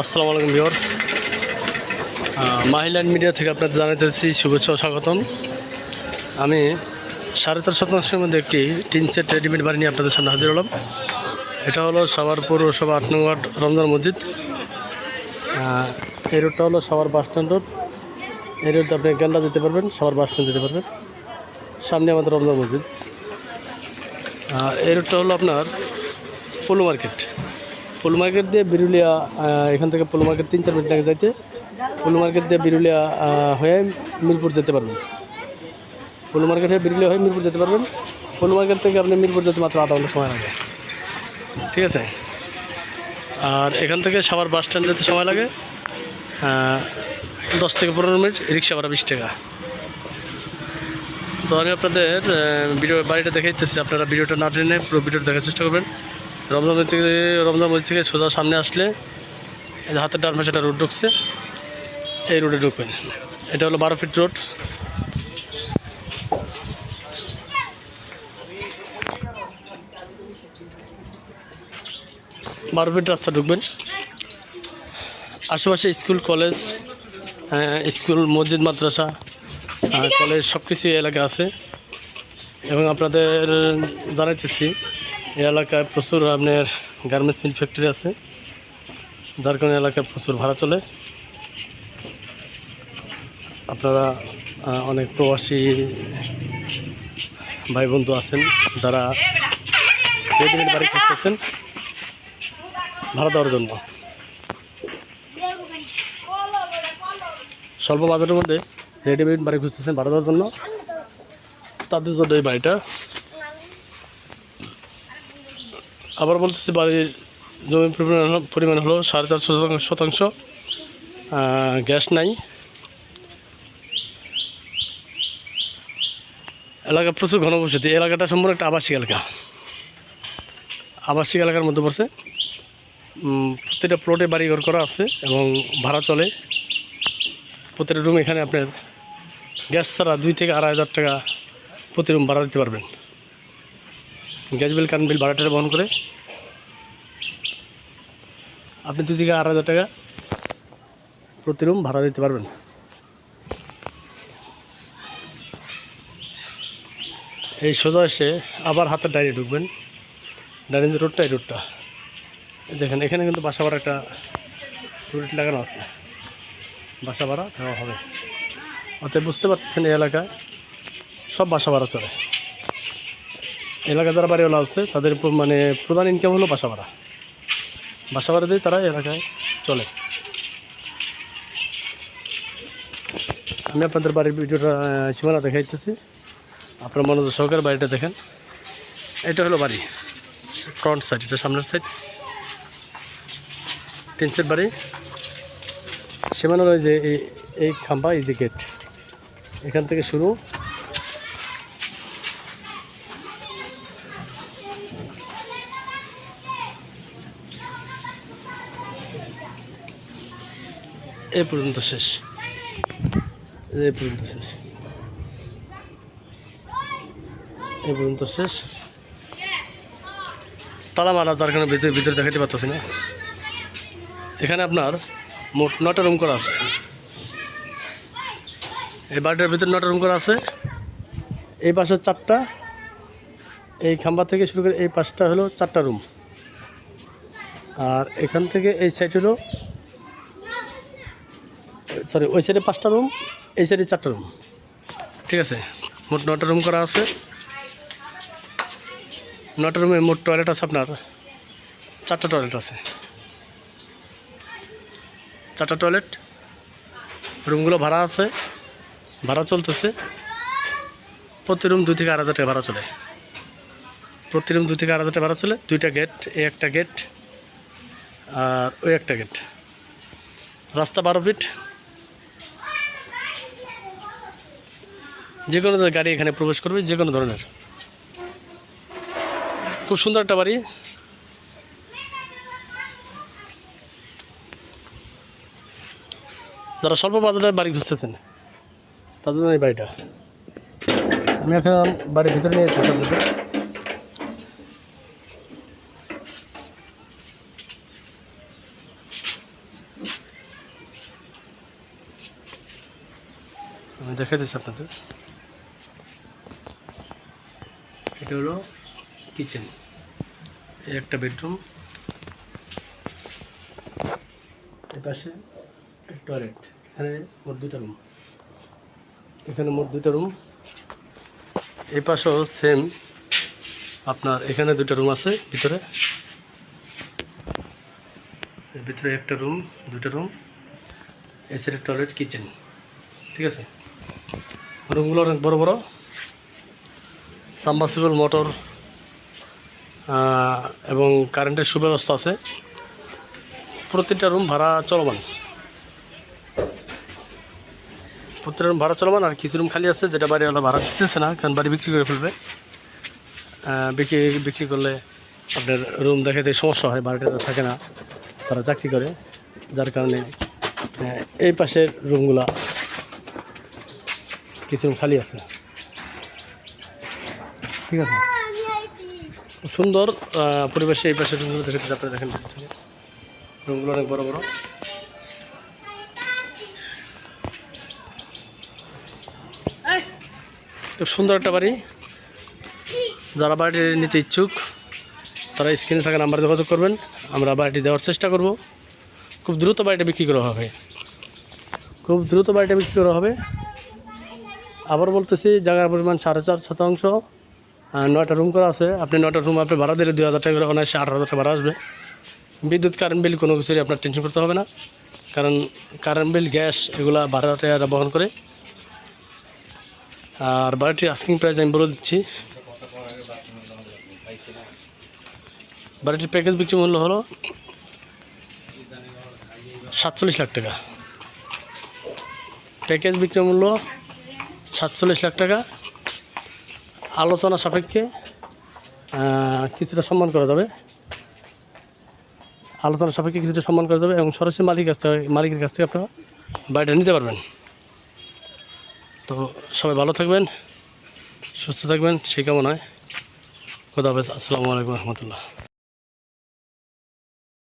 আসসালামু আলাইকুম viewers. মাহিল্যান্ড media থেকে আপনাদের জানাতেছি শুভেচ্ছা স্বাগতম। আমি সাড়ে চার শতাংশের মধ্যে একটি টিন সেট রেডিমেড বাড়ি নিয়ে আপনাদের সামনে হাজির হলাম। এটা হলো সাভার পৌরসভা আট নং ওয়ার্ড রমজান মসজিদ। এই রোডটা হলো সাভার বাস স্ট্যান্ড রোড। এই রোডে আপনি গেন্ডা যেতে পারবেন সাভার বাস স্ট্যান্ড যেতে পারবেন। সামনে আমাদের রমজান মসজিদ। এই রোডটা হলো আপনার পলু মার্কেট। পলু মার্কেট দিয়ে বিরুলিয়া এখান থেকে পলু মার্কেট তিন চার মিনিট লাগে যাইতে। পলু মার্কেট দিয়ে বিরুলিয়া হয়ে মিরপুর যেতে পারবেন। পলু মার্কেট হয়ে বিরুলিয়া হয়ে মিরপুর যেতে পারবেন। পলু মার্কেট থেকে আপনি মিরপুর যেতে মাত্র আধা ঘণ্টা সময় লাগে। ঠিক আছে? আর এখান থেকে সাভার বাস স্ট্যান্ড যেতে সময় লাগে। দশ থেকে পনেরো মিনিট, রিক্সা ভাড়া বিশ টাকা। তো আমি আপনাদের ভিডিও বাড়িটা দেখে দিতেছি আপনারা ভিডিওটা না টেনে পুরো ভিডিওটা দেখার চেষ্টা করবেন। রমজান মসজিদ থেকে রমজান মসজিদ থেকে সোজা সামনে আসলে হাতের ডান পাশে রোড ঢুকছে এই রোডে ঢুকবেন। এটা হলো বারো ফিট রোড। বারো ফিট রাস্তা ঢুকবেন। আশেপাশে স্কুল কলেজ আহ, স্কুল মসজিদ মাদ্রাসা কলেজ সব কিছু এলাকা আছে। এবং আপনাদের জানাইতেছি এই এলাকায় প্রচুর আপনার গার্মেন্টস মিল ফ্যাক্টরি আছে, যার কারণে এলাকায় প্রচুর ভাড়া চলে। আপনারা অনেক প্রবাসী ভাই বন্ধু আছেন, যারা রেডিমেড বাড়ি খুঁজতেছেন, ভাড়া দেওয়ার জন্য। স্বল্প বাজারের মধ্যে রেডিমেড বাড়ি খুঁজতেছেন, ভাড়া দেওয়ার জন্য। তাদের জন্য এই বাড়িটা। আবার বলতেছি বাড়ির জমির পরিমাণ পরিমাণ হলো সাড়ে চারশো শতাংশ- গ্যাস নাই। এলাকা প্রচুর ঘনবসতি। এলাকাটা সম্পূর্ণ একটা আবাসিক এলাকা। আবাসিক এলাকার মধ্যে পড়ছে। প্রতিটা প্লটে বাড়িঘর করা আছে এবং ভাড়া চলে। প্রতিটা রুম এখানে আপনার গ্যাস ছাড়া দুই থেকে আড়াই হাজার টাকা প্রতি রুম ভাড়া দিতে পারবেন। গ্যাস বিল, কারেন্ট বিল ভাড়াটা বহন করে। আপনি দুই থেকে আড়াই হাজার টাকা প্রতি রুম ভাড়া দিতে পারবেন। এই সোজা এসে আবার হাতের ডাইরে ঢুকবেন। ডাইনিং যে রোডটা, এই রোডটা। দেখেন, এখানে কিন্তু বাসা ভাড়া একটা রুট লাগানো আছে। বাসা ভাড়া দেওয়া হবে। অতএব বুঝতে পারতেছেন এই এলাকায় সব বাসা ভাড়া চলে। এলাকা যারা বাড়িওয়ালা আছে, তাদের মানে প্রধান ইনকাম হলো বাসা ভাড়া বাসা ভাড়া দিয়ে তারা এলাকায় চলে। আমি আপনাদের বাড়ির ভিডিওটা সীমানা দেখাইতেছি। আপনার মনোযোগ সহকারে বাড়িটা দেখেন। এটা হলো বাড়ি। ফ্রন্ট সাইড এটা সামনের সাইড সেট বাড়ি। সীমানার ওই যে এই এই খাম্বা, এই যে গেট এখান থেকে শুরু। এ পর্যন্ত শেষ। এ পর্যন্ত শেষ। এ পর্যন্ত শেষ। তালা মারা যার কারণে ভিতরে ভিতরে দেখাতে পারতেছি না। এখানে আপনার মোট নটা রুম করা আছে। এই বাড়িটার ভিতরে নটা রুম করা আছে। এই পাশে চারটা। এই খাম্বা থেকে শুরু করে এই পাশটা হলো চারটা রুম। আর এখান থেকে এই সাইড হলো সরি ওই সাইডে পাঁচটা রুম এই সাইডে চারটা রুম ঠিক আছে? মোট নটা রুম করা আছে। নটা রুমে মোট টয়লেট আছে আপনার। চারটা টয়লেট আছে। চারটা টয়লেট রুমগুলো ভাড়া আছে। ভাড়া চলতেছে। প্রতি রুম দুই থেকে আড়াই ভাড়া চলে। প্রতি রুম দুই থেকে আড়াই হাজার ভাড়া চলে। দুইটা গেট এই একটা গেট আর ওই একটা গেট রাস্তা বারো ফিট যে কোনো গাড়ি এখানে প্রবেশ করবে যে কোনো ধরনের। খুব সুন্দর একটা বাড়ি। যারা স্বল্প বাজারের বাড়ি খুঁজতেছেন, তাদের জন্য এই বাড়িটা। আমি এখন বাড়ির ভিতরে নিয়ে যাচ্ছি আপনাদের আমি দেখাইতেছি আপনাদের। এটা হলো কিচেন এই একটা বেডরুম এ পাশে টয়লেট এখানে মোট দুইটা রুম এখানে মোট দুইটা রুম এই পাশেও সেম আপনার এখানে দুটো রুম আছে, ভিতরে। ভিতরে একটা রুম দুটো রুম সাইডে টয়লেট কিচেন ঠিক আছে? রুমগুলো অনেক বড় বড়। সাবমার্সিবল মোটর এবং কারেন্টের সুব্যবস্থা আছে। প্রতিটা রুম ভাড়া চলমান। প্রতিটা রুম ভাড়া চলমান, আর কিছু রুম খালি আছে যেটা বাড়ি হলো ভাড়া দিতেছে না, কারণ বাড়ি বিক্রি করে ফেলবে। বিক্রি বিক্রি করলে আপনার রুম দেখাতে সমস্যা হয় বাড়িটা থাকে না, তারা চাকরি করে। যার কারণে এই পাশের রুমগুলা কিছু রুম খালি আছে। ঠিক আছে। সুন্দর পরিবেশে এই পাশের রুমগুলো দেখে আপনারা দেখেন রুমগুলো অনেক বড় বড়। খুব সুন্দর একটা বাড়ি। যারা বাড়িটি নিতে ইচ্ছুক, তারা স্ক্রিনে থাকা নাম্বারে যোগাযোগ করবেন। আমরা বাড়িটি দেওয়ার চেষ্টা করব। খুব দ্রুত বাড়িটা বিক্রি করা হবে। খুব দ্রুত বাড়িটা বিক্রি করা হবে। আবার বলতেছি, জায়গার পরিমাণ সাড়ে চার শতাংশ। নয়টা রুম করা আছে। আপনি নয়টা রুম আপনি ভাড়া দিলে দুই হাজার টাকা করে অনায়াসে আঠারো হাজার টাকা ভাড়া আসবে। বিদ্যুৎ কারেন্ট বিল কোনো কিছুরই আপনার টেনশন করতে হবে না। কারণ কারেন্ট বিল গ্যাস এগুলো ভাড়াটা এরা বহন করে। আর বাড়িটির আস্কিং প্রাইস আমি বলে দিচ্ছি। বাড়িটির প্যাকেজ বিক্রি মূল্য হলো সাতচল্লিশ লাখ টাকা। প্যাকেজ বিক্রি মূল্য সাতচল্লিশ লাখ টাকা। আলোচনা সাপেক্ষে কিছুটা সম্মান করা যাবে। আলোচনা সাপেক্ষে কিছুটা সম্মান করা যাবে এবং সরাসরি মালিক কাছ থেকে, মালিকের কাছ থেকে আপনারা বাড়িটা নিতে পারবেন। তো সবাই ভালো থাকবেন, সুস্থ থাকবেন, সেই কামনায়। খোদা হাফেজ, আসসালামু আলাইকুম রহমতুল্লাহ।